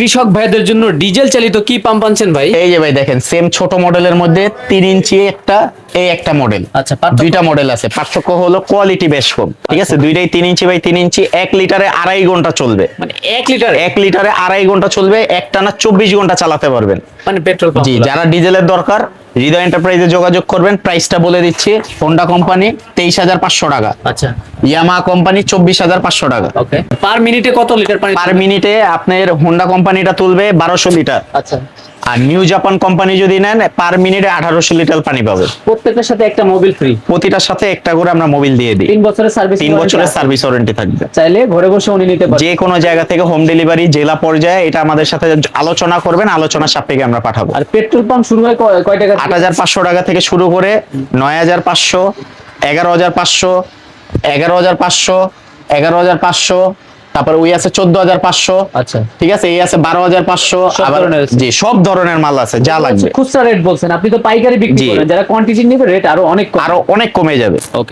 কৃষক ভাইদের জন্য ডিজেল চালিত কি পাম্প আনছেন ভাই? এই যে ভাই দেখেন সেম ছোট মডেলের মধ্যে তিন ইঞ্চি একটা এই একটা মডেল আচ্ছা? দুইটা মডেল আছে। পার্থক্য হলো কোয়ালিটি বেশ কম ঠিক আছে? দুইটাই তিন ইঞ্চি বাই তিন ইঞ্চি এক লিটারে আড়াই ঘণ্টা চলবে। মানে এক লিটার? এক লিটারে আড়াই ঘণ্টা চলবে একটা না চব্বিশ ঘণ্টা চালাতে পারবেন। মানে পেট্রোল জি যারা ডিজেলের দরকার হৃদয় এন্টারপ্রাইজে যোগাযোগ করবেন প্রাইসটা বলে দিচ্ছি হোন্ডা কোম্পানি তেইশ হাজার পাঁচশো টাকা। আচ্ছা। ইয়ামা কোম্পানি চব্বিশ হাজার পাঁচশো টাকা। ওকে পার মিনিটে কত লিটার পার মিনিটে আপনার হোন্ডা কোম্পানিটা তুলবে বারোশো লিটার আচ্ছা। আর নিউ জাপান কোম্পানি যদি নেন পার মিনিটে আঠারোশো লিটার পানি পাবে। প্রত্যেকটার সাথে একটা মোবিল ফ্রি প্রতিটার সাথে একটা করে আমরা মোবিল দিয়ে দিই। তিন বছরের সার্ভিস তিন বছরের সার্ভিস ওয়ারেন্টি থাকবে। চাইলে ঘরে বসে উনি নিতে পারেন যে কোনো জায়গা থেকে হোম ডেলিভারি জেলা পর্যায়ে এটা আমাদের সাথে আলোচনা করবেন আলোচনা সাপেক্ষে আমরা পাঠাবো। আর পেট্রোল পাম্প শুরু হয় কয় টাকা আট হাজার পাঁচশো টাকা থেকে শুরু করে নয় হাজার পাঁচশো এগারো হাজার পাঁচশো এগারো হাজার পাঁচশো এগারো হাজার পাঁচশো তারপর ওই আছে চোদ্দ হাজার পাঁচশো। আচ্ছা। ঠিক আছে এই আছে বারো হাজার পাঁচশো। আবার জি সব ধরনের মাল আছে যা লাগবে। খুচরা রেট বলছেন আপনি তো পাইকারি বিক্রি করেন যারা কোয়ান্টিটি নেবে রেট আরও অনেক আরও অনেক কমে যাবে। ওকে